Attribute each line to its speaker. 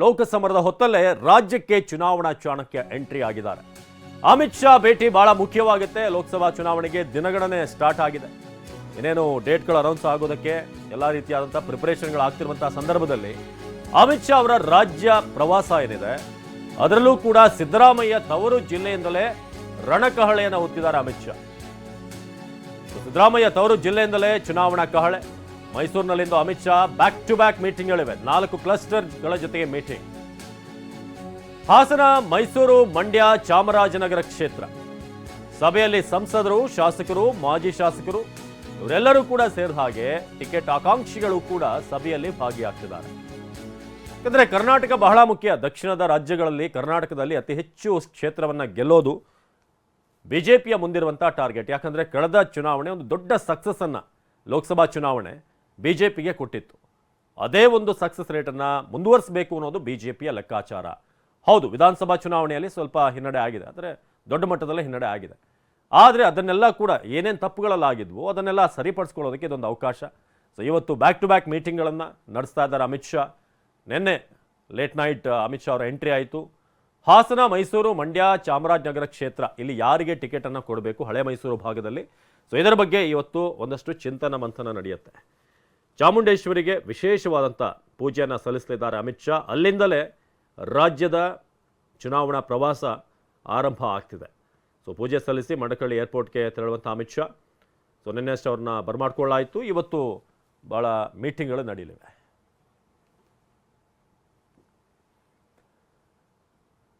Speaker 1: ಲೋಕಸಮರದ ಹೊತ್ತಲ್ಲೇ ರಾಜ್ಯಕ್ಕೆ ಚುನಾವಣಾ ಚಾಣಕ್ಯ ಎಂಟ್ರಿ ಆಗಿದ್ದಾರೆ. ಅಮಿತ್ ಶಾ ಭೇಟಿ ಬಹಳ ಮುಖ್ಯವಾಗುತ್ತೆ. ಲೋಕಸಭಾ ಚುನಾವಣೆಗೆ ದಿನಗಣನೆ ಸ್ಟಾರ್ಟ್ ಆಗಿದೆ. ಇನ್ನೇನು ಡೇಟ್ಗಳು ಅನೌನ್ಸ್ ಆಗೋದಕ್ಕೆ ಎಲ್ಲ ರೀತಿಯಾದಂಥ ಪ್ರಿಪರೇಷನ್ಗಳು ಆಗ್ತಿರುವಂತಹ ಸಂದರ್ಭದಲ್ಲಿ ಅಮಿತ್ ಶಾ ಅವರ ರಾಜ್ಯ ಪ್ರವಾಸ ಏನಿದೆ, ಅದರಲ್ಲೂ ಕೂಡ ಸಿದ್ದರಾಮಯ್ಯ ತವರು ಜಿಲ್ಲೆಯಿಂದಲೇ ರಣಕಹಳೆಯನ್ನು ಹೊತ್ತಿದ್ದಾರೆ ಅಮಿತ್ ಶಾ. ಸಿದ್ದರಾಮಯ್ಯ ತವರು ಜಿಲ್ಲೆಯಿಂದಲೇ ಚುನಾವಣಾ ಕಹಳೆ. ಮೈಸೂರಿನಲ್ಲಿಂದು Amit Shah back to back meeting ಗಳಿವೆ ನಾಲ್ಕು ಕ್ಲಸ್ಟರ್ಗಳ ಜೊತೆಗೆ ಮೀಟಿಂಗ್ ಹಾಸನ, ಮೈಸೂರು, ಮಂಡ್ಯ, ಚಾಮರಾಜನಗರ ಕ್ಷೇತ್ರ. ಸಭೆಯಲ್ಲಿ ಸಂಸದರು, ಶಾಸಕರು, ಮಾಜಿ ಶಾಸಕರು, ಇವರೆಲ್ಲರೂ ಕೂಡ ಸೇರಿದ ಹಾಗೆ ಟಿಕೆಟ್ ಆಕಾಂಕ್ಷಿಗಳು ಕೂಡ ಸಭೆಯಲ್ಲಿ ಭಾಗಿಯಾಗ್ತಿದ್ದಾರೆ. ಯಾಕಂದ್ರೆ ಕರ್ನಾಟಕ ಬಹಳ ಮುಖ್ಯ. ದಕ್ಷಿಣದ ರಾಜ್ಯಗಳಲ್ಲಿ ಕರ್ನಾಟಕದಲ್ಲಿ ಅತಿ ಹೆಚ್ಚು ಕ್ಷೇತ್ರವನ್ನ ಗೆಲ್ಲೋದು ಬಿಜೆಪಿಯ ಮುಂದಿರುವಂತಹ ಟಾರ್ಗೆಟ್ ಯಾಕಂದ್ರೆ ಕಳೆದ ಚುನಾವಣೆ ಒಂದು ದೊಡ್ಡ ಸಕ್ಸಸ್ ಅನ್ನ, ಲೋಕಸಭಾ ಚುನಾವಣೆ. ಬಿಜೆಪಿಗೆ ಕೊಟ್ಟಿತ್ತು. ಅದೇ ಒಂದು ಸಕ್ಸಸ್ ರೇಟನ್ನು ಮುಂದುವರಿಸಬೇಕು ಅನ್ನೋದು ಬಿ ಜೆ ಪಿಯ ಲೆಕ್ಕಾಚಾರ. ಹೌದು, ವಿಧಾನಸಭಾ ಚುನಾವಣೆಯಲ್ಲಿ ಸ್ವಲ್ಪ ಹಿನ್ನಡೆ ಆಗಿದೆ, ಆದರೆ ದೊಡ್ಡ ಮಟ್ಟದಲ್ಲಿ ಹಿನ್ನಡೆ ಆಗಿದೆ. ಆದರೆ ಅದನ್ನೆಲ್ಲ ಕೂಡ ಏನೇನು ತಪ್ಪುಗಳಲ್ಲಾಗಿದ್ವು ಅದನ್ನೆಲ್ಲ ಸರಿಪಡಿಸ್ಕೊಳ್ಳೋದಕ್ಕೆ ಇದೊಂದು ಅವಕಾಶ. ಸೊ ಇವತ್ತು ಬ್ಯಾಕ್ ಟು ಬ್ಯಾಕ್ ಮೀಟಿಂಗ್ಗಳನ್ನು ನಡೆಸ್ತಾ ಇದ್ದಾರೆ ಅಮಿತ್ ಶಾ. ನಿನ್ನೆ ಲೇಟ್ ನೈಟ್ ಅಮಿತ್ ಶಾ ಅವರ ಎಂಟ್ರಿ ಆಯಿತು. ಹಾಸನ, ಮೈಸೂರು, ಮಂಡ್ಯ, ಚಾಮರಾಜನಗರ ಕ್ಷೇತ್ರ, ಇಲ್ಲಿ ಯಾರಿಗೆ ಟಿಕೆಟನ್ನು ಕೊಡಬೇಕು ಹಳೆ ಮೈಸೂರು ಭಾಗದಲ್ಲಿ? ಸೊ ಇದರ ಬಗ್ಗೆ ಇವತ್ತು ಒಂದಷ್ಟು ಚಿಂತನ ಮಂಥನ ನಡೆಯುತ್ತೆ. ಚಾಮುಂಡೇಶ್ವರಿಗೆ ವಿಶೇಷವಾದಂಥ ಪೂಜೆಯನ್ನು ಸಲ್ಲಿಸಲಿದ್ದಾರೆ ಅಮಿತ್ ಶಾ. ಅಲ್ಲಿಂದಲೇ ರಾಜ್ಯದ ಚುನಾವಣಾ ಪ್ರವಾಸ ಆರಂಭ ಆಗ್ತಿದೆ. ಸೊ, ಪೂಜೆ ಸಲ್ಲಿಸಿ ಮಡಕಳ್ಳಿ ಏರ್ಪೋರ್ಟ್ಗೆ ತೆರಳುವಂಥ ಅಮಿತ್ ಶಾ. ಸೊ ನಿನ್ನೆಷ್ಟು ಅವ್ರನ್ನ ಬರಮಾಡ್ಕೊಳ್ಳಾಯಿತು. ಇವತ್ತು ಭಾಳ ಮೀಟಿಂಗ್ಗಳು ನಡೀಲಿವೆ.